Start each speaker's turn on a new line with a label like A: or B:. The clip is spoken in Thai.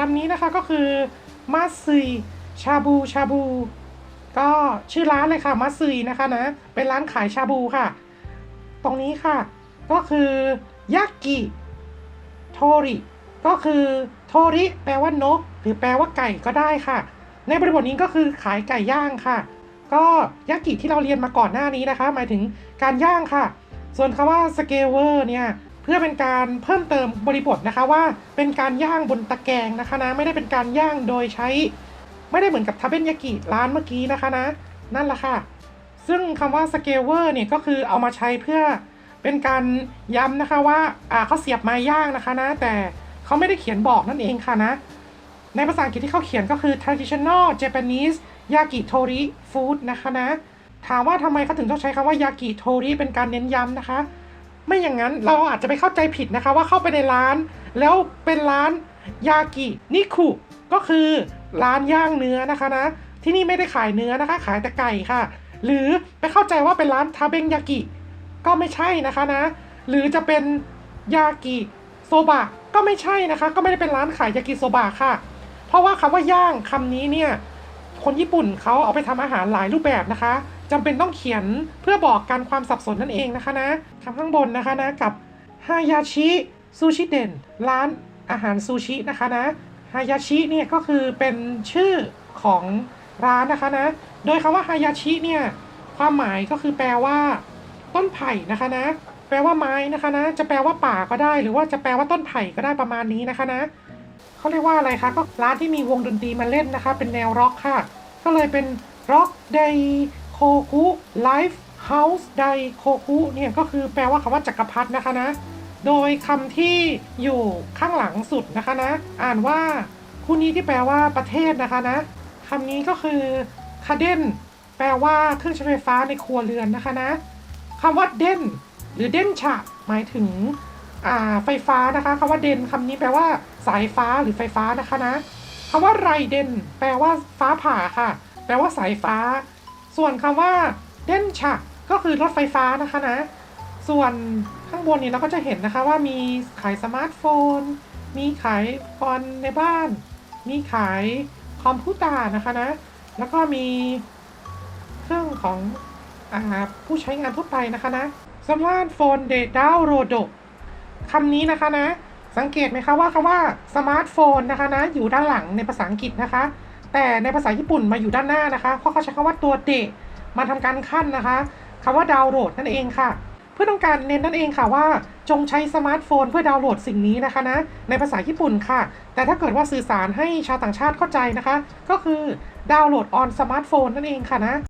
A: คำนี้นะคะก็คือมัตสึยชาบูชาบู ก็ชื่อร้านเลยค่ะมัตสึยนะคะนะ เป็นร้านขายชาบูค่ะ ตรงนี้ค่ะ ก็คือยากิโทริ ก็คือโทริแปลว่านก หรือแปลว่าไก่ก็ได้ค่ะ ในบริบทนี้ก็คือขายไก่ย่างค่ะ ก็ยากิที่เราเรียนมาก่อนหน้านี้นะคะ หมายถึงการย่างค่ะ ส่วนคำว่าสเกเวอร์เนี่ย พื่อเป็นการเพิ่มเติมบริบทนะคะว่าเป็นการย่างบนตะแกรงนะคะนะ ไม่ได้เป็นการย่างโดยใช้ ไม่ได้เหมือนกับทาเบนยากิร้านเมื่อกี้นะคะนะ นั่นแหละค่ะ ซึ่งคำว่าสเกเวอร์เนี่ยก็คือเอามาใช้เพื่อเป็นการย้ำนะคะว่าอ่าเขาเสียบไม้ย่างนะคะนะ แต่เขาไม่ได้เขียนบอกนั่นเองค่ะนะ ในภาษาอังกฤษที่เขาเขียนก็คือ traditional Japanese yakitori food นะคะนะ ถามว่าทำไมเขาถึงต้องใช้คำว่า yakitori เป็นการเน้นย้ำนะคะ ไม่อย่างนั้นเราอาจจะไปเข้าใจผิดนะคะว่าเข้าไปในร้าน แล้วเป็นร้านยากินิคุก็คือร้านย่างเนื้อนะคะนะ ที่นี่ไม่ได้ขายเนื้อนะคะ ขายแต่ไก่ค่ะ หรือไปเข้าใจว่าเป็นร้านทาเบงยากิก็ไม่ใช่นะคะนะ หรือจะเป็นยากิโซบะก็ไม่ใช่นะคะ ก็ไม่ได้เป็นร้านขายยากิโซบะค่ะ เพราะว่าคำว่าย่างคำนี้เนี่ยคนญี่ปุ่นเขาเอาไปทำอาหารหลายรูปแบบนะคะ จำเป็นต้องเขียนเพื่อบอกการความสับสนนั่นเองนะคะนะคำข้างบนนะคะนะกับฮายาชิซูชิเด่นร้านอาหารซูชินะคะนะฮายาชิเนี่ยก็คือเป็นชื่อของร้านนะคะนะ โดยคำว่าฮายาชิเนี่ยความหมายก็คือแปลว่า ต้นไผ่นะคะนะ แปลว่าไม้นะคะนะ จะแปลว่าป่าก็ได้ หรือว่าจะแปลว่าต้นไผ่ก็ได้ประมาณนี้นะคะนะเขาเรียกว่าอะไรคะก็ร้านที่มีวงดนตรีมาเล่นนะคะ เป็นแนวร็อกค่ะ ก็เลยเป็นร็อกได โคคุไลฟ์เฮาส์ไดโคคุเนี่ยก็คือแปลว่าคำว่าจักรพรรดินะคะนะ โดยคำที่อยู่ข้างหลังสุดนะคะนะ อ่านว่าคู่นี้ที่แปลว่าประเทศนะคะนะคำนี้ก็คือคาเดนแปลว่าเครื่องใช้ไฟฟ้าในครัวเรือนนะคะนะคำว่าเด่นหรือเด่นฉะหมายถึงอ่าไฟฟ้านะคะคำว่าเด่นคำนี้แปลว่า สายฟ้าหรือไฟฟ้านะคะนะคำว่าไรเด่นแปลว่าฟ้าผ่าค่ะ แปลว่าสายฟ้า ส่วนคำว่าเด่นฉะก็คือรถไฟฟ้านะคะนะ ส่วนข้างบนนี้เราก็จะเห็นนะคะว่ามีขายสมาร์ทโฟน มีขายฟอนในบ้าน มีขายคอมพิวเตอร์นะคะนะ แล้วก็มีเครื่องของอผู้ใช้งานทั่วไปนะคะนะสมาร์ทโฟนเดดาวโรดคำนี้นะคะนะ สังเกตไหมคะว่าคำว่าสมาร์ทโฟนนะคะนะอยู่ด้านหลังในภาษาอังกฤษนะคะ แต่ในภาษาญี่ปุ่นมาอยู่ด้านหน้านะคะเพราะเขาใช้คำว่าตัวเดะมาทำการขั้นนะคะคำว่าดาวน์โหลดนั่นเองค่ะ เพื่อต้องการเน้นนั่นเองค่ะว่า จงใช้สมาร์ทโฟนเพื่อดาวน์โหลดสิ่งนี้นะคะนะในภาษาญี่ปุ่นค่ะ แต่ถ้าเกิดว่าสื่อสารให้ชาวต่างชาติเข้าใจนะคะ ก็คือดาวน์โหลดออนสมาร์ทโฟนนั่นเองค่ะนะ